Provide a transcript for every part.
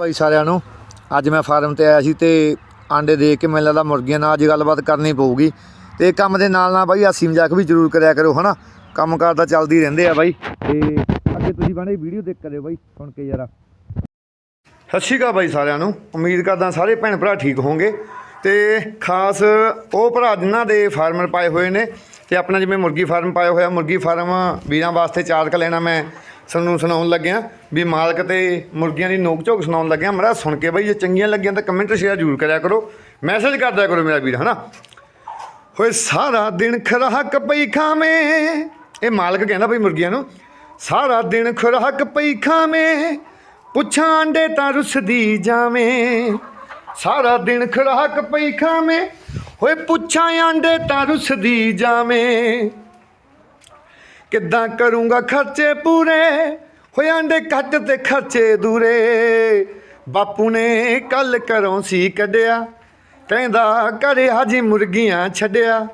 ਭਾਈ ਸਾਰਿਆਂ ਨੂੰ। ਅੱਜ ਮੈਂ ਫਾਰਮ ਤੇ ਆਇਆ ਸੀ ਤੇ ਆਂਡੇ ਦੇ ਕੇ ਮੈਨੂੰ ਲੱਗਦਾ ਮੁਰਗੀਆਂ ਨਾਲ ਅੱਜ ਗੱਲਬਾਤ ਕਰਨੀ ਪਊਗੀ। ਤੇ ਕੰਮ ਦੇ ਨਾਲ ਨਾਲ ਬਾਈ ਹਾਸੀ ਮਜ਼ਾਕ ਵੀ ਜ਼ਰੂਰ ਕਰਿਆ ਕਰੋ, ਹਨਾ? ਕੰਮਕਾਰ ਤਾਂ ਚੱਲਦੇ ਰਹਿੰਦੇ ਆ ਬਾਈ ਤੇ ਅੱਗੇ ਤੁਸੀਂ ਬਣੇ ਵੀਡੀਓ ਦੇਖ ਕਰਿਓ ਬਾਈ ਸੁਣ ਕੇ ਯਾਰਾ ਸਤਿ ਸ਼੍ਰੀ ਅਕਾਲ ਬਾਈ ਸਾਰਿਆਂ ਨੂੰ। ਉਮੀਦ ਕਰਦਾ ਸਾਰੇ ਭੈਣ ਭਰਾ ਠੀਕ ਹੋਵੋਗੇ ਤੇ ਖਾਸ ਉਹ ਭਰਾ ਜਿਨ੍ਹਾਂ ਦੇ ਫਾਰਮਰ ਪਾਏ ਹੋਏ ਨੇ, ਤੇ ਆਪਣਾ ਜਿਵੇਂ ਮੁਰਗੀ ਫਾਰਮ ਪਾਇਆ ਹੋਇਆ, ਮੁਰਗੀ ਫਾਰਮ ਵੀਰਾਂ ਵਾਸਤੇ ਚਾਰ ਚਾਰਜ ਲੈਣਾ ਮੈਂ ਸਾਨੂੰ ਸੁਣਾਉਣ ਲੱਗਿਆ ਵੀ ਮਾਲਕ ਤੇ ਮੁਰਗੀਆਂ ਦੀ ਨੋਕ ਝੋਕ ਸੁਣਾਉਣ ਲੱਗਿਆ ਮੇਰਾ ਸੁਣ ਕੇ ਬਈ ਜੇ ਚੰਗੀਆਂ ਲੱਗੀਆਂ ਤਾਂ ਕਮੈਂਟ ਸ਼ੇਅਰ ਜ਼ਰੂਰ ਕਰਿਆ ਕਰੋ। ਮੈਸੇਜ ਕਰਦਿਆ ਕਰੋ ਮੇਰਾ ਵੀਰ, ਹਨਾ? ਹੋਏ ਸਾਰਾ ਦਿਨ ਖਰਾਕ ਪਈ ਖਾਵੇਂ। ਇਹ ਮਾਲਕ ਕਹਿੰਦਾ ਬਈ ਮੁਰਗੀਆਂ ਨੂੰ, ਸਾਰਾ ਦਿਨ ਖੁਰਾਕ ਪਈ ਖਾਵੇਂ, ਪੁੱਛਾਂ ਅੰਡੇ ਤਾਂ ਰੁਸਦੀ ਜਾਵੇਂ। ਸਾਰਾ ਦਿਨ ਖੁਰਾਕ ਪਈ ਖਾਵੇਂ ਹੋਏ ਪੁੱਛਾਂ ਅੰਡੇ ਤਾਂ ਰੁੱਸਦੀ ਜਾਵੇਂ। ਕਿੱਦਾਂ ਕਰੂੰਗਾ ਖਰਚੇ ਪੂਰੇ? ਹੋਏ ਅੰਡੇ ਕੱਟ ਤੇ ਖਰਚੇ ਦੂਰੇ। ਬਾਪੂ ਨੇ ਕੱਲ ਘਰੋਂ ਸੀ ਕੱਢਿਆ। ਕਹਿੰਦਾ, ਘਰੇ ਹਾਜੀ ਮੁਰਗੀਆਂ ਛੱਡਿਆ।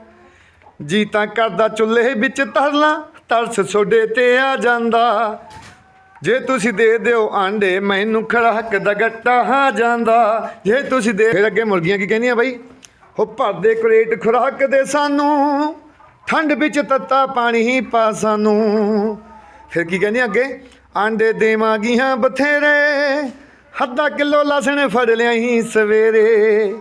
ਜੀ ਤਾਂ ਕਰਦਾ ਚੁੱਲ੍ਹੇ ਵਿੱਚ ਤਰਲਾ, ਤਰਸ ਛੋਡੇ ਤੇ ਆ ਜਾਂਦਾ। ਜੇ ਤੁਸੀਂ ਦੇ ਦਿਓ ਆਂਡੇ, ਮੈਨੂੰ ਖੜਾਕ ਦਾ ਗੱਟਾ ਆ ਜਾਂਦਾ। ਜੇ ਤੁਸੀਂ ਦੇ, ਫਿਰ ਅੱਗੇ ਮੁਰਗੀਆਂ ਕੀ ਕਹਿੰਦੀਆਂ ਬਾਈ? ਹੋ ਭਰਦੇ ਕਰੇਟ ਖੁਰਾਕ ਦੇ ਸਾਨੂੰ। ਠੰਡ ਵਿੱਚ ਤੱਤਾ ਪਾਣੀ ਹੀ ਪਾ ਸਾਨੂੰ। ਫਿਰ ਕੀ ਕਹਿੰਦੀਆਂ ਅੱਗੇ? ਆਂਡੇ ਦੇਵਾਂਗੀ ਹਾਂ ਬਥੇਰੇ। ਅੱਧਾ ਕਿਲੋ ਲਸਣ ਫੜ ਲਿਆਈ ਸਵੇਰੇ।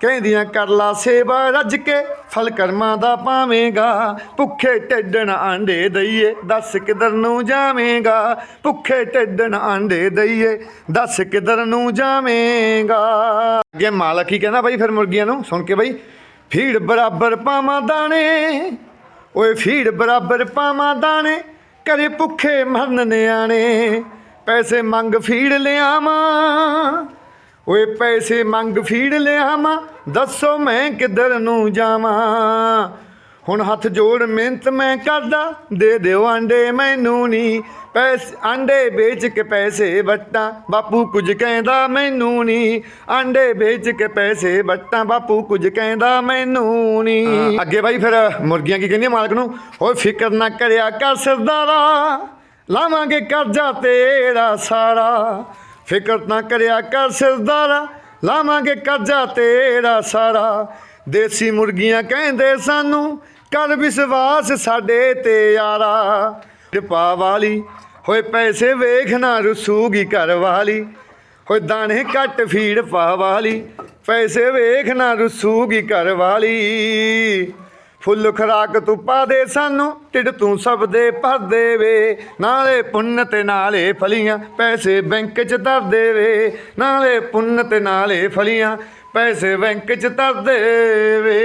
ਕਹਿੰਦੀਆਂ, ਕਰ ਲਾ ਸੇਵਾ ਰੱਜ ਕੇ, ਫਲ ਕਰਮਾਂ ਦਾ ਪਾਵੇਂਗਾ। ਭੁੱਖੇ ਢਿੱਡਣ ਆਂਡੇ ਦਈਏ, ਦੱਸ ਕਿਧਰ ਨੂੰ ਜਾਵੇਂਗਾ? ਭੁੱਖੇ ਢਿੱਡਣ ਆਂਡੇ ਦਈਏ, ਦੱਸ ਕਿਧਰ ਨੂੰ ਜਾਵੇਂਗਾ? ਅੱਗੇ ਮਾਲਕ ਹੀ ਕਹਿੰਦਾ, ਬਾਈ, ਫਿਰ ਮੁਰਗੀਆਂ ਨੂੰ ਸੁਣ ਕੇ ਬਾਈ ਫੀੜ ਬਰਾਬਰ ਪਾਵਾਂ ਦਾਣੇ। ਓਏ ਫੀੜ ਬਰਾਬਰ ਪਾਵਾਂ ਦਾਣੇ ਕਰੇ ਭੁੱਖੇ ਮਰਨ ਨਿਆਣੇ। ਪੈਸੇ ਮੰਗ ਫੀੜ ਲਿਆਵਾਂ। ਓਏ ਪੈਸੇ ਮੰਗ ਫੀੜ ਲਿਆਵਾਂ, ਦੱਸੋ ਮੈਂ ਕਿੱਧਰ ਨੂੰ ਜਾਵਾਂ। ਹੁਣ ਹੱਥ ਜੋੜ ਮਿਹਨਤ ਮੈਂ ਕਰਦਾ ਦੇ ਦਿਓ ਆਂਡੇ ਮੈਨੂੰ ਨਹੀਂ ਪੈਸੇ ਆਂਡੇ ਵੇਚ ਕੇ ਪੈਸੇ ਵਟਾਂ ਬਾਪੂ ਕੁਝ ਕਹਿੰਦਾ ਮੈਨੂੰ ਨਹੀਂ ਆਂਡੇ ਵੇਚ ਕੇ ਪੈਸੇ ਵਟਾਂ ਬਾਪੂ ਕੁਝ ਕਹਿੰਦਾ ਮੈਨੂੰ ਨਹੀਂ ਅੱਗੇ ਬਾਈ ਫਿਰ ਮੁਰਗੀਆਂ ਕੀ ਕਹਿੰਦੀਆਂ ਮਾਲਕ ਨੂੰ? ਓਏ ਫਿਕਰ ਨਾ ਕਰਿਆ ਕਰ ਸਰਦਾਰਾ ਲਾਵਾਂਗੇ ਕਰਜ਼ਾ ਤੇਰਾ ਸਾਰਾ। ਫਿਕਰ ਨਾ ਕਰਿਆ ਕਰ ਸਰਦਾਰਾ ਲਾਵਾਂਗੇ ਕਰਜ਼ਾ ਤੇਰਾ ਸਾਰਾ। ਦੇਸੀ ਮੁਰਗੀਆਂ ਕਹਿੰਦੇ ਸਾਨੂੰ ਕਰ ਵਿਸ਼ਵਾਸ ਸਾਡੇ ਤੇ ਯਾਰਾ। ਟਪਾ ਵਾਲੀ ਹੋਏ ਪੈਸੇ ਵੇਖ ਨਾ ਰਸੂਗੀ ਘਰ ਵਾਲੀ। ਹੋਏ ਦਾਣੇ ਘੱਟ ਫੀੜ ਪਾ ਵਾਲੀ ਪੈਸੇ ਵੇਖ ਨਾ ਰਸੂਗੀ ਘਰ ਵਾਲੀ। ਫੁੱਲ ਖਰਾਕ ਤੂੰ ਪਾ ਦੇ ਸਾਨੂੰ, ਢਿੱਡ ਤੂੰ ਸਭ ਦੇ ਭਰ ਦੇਵੇ। ਨਾਲੇ ਪੁੰਨ ਤੇ ਨਾਲੇ ਫਲੀਆਂ, ਪੈਸੇ ਬੈਂਕ 'ਚ ਧਰ ਦੇਵੇ। ਨਾਲੇ ਪੁੰਨ ਤੇ ਨਾਲੇ ਫਲੀਆਂ, ਪੈਸੇ ਬੈਂਕ 'ਚ ਧਰ ਦੇਵੇ।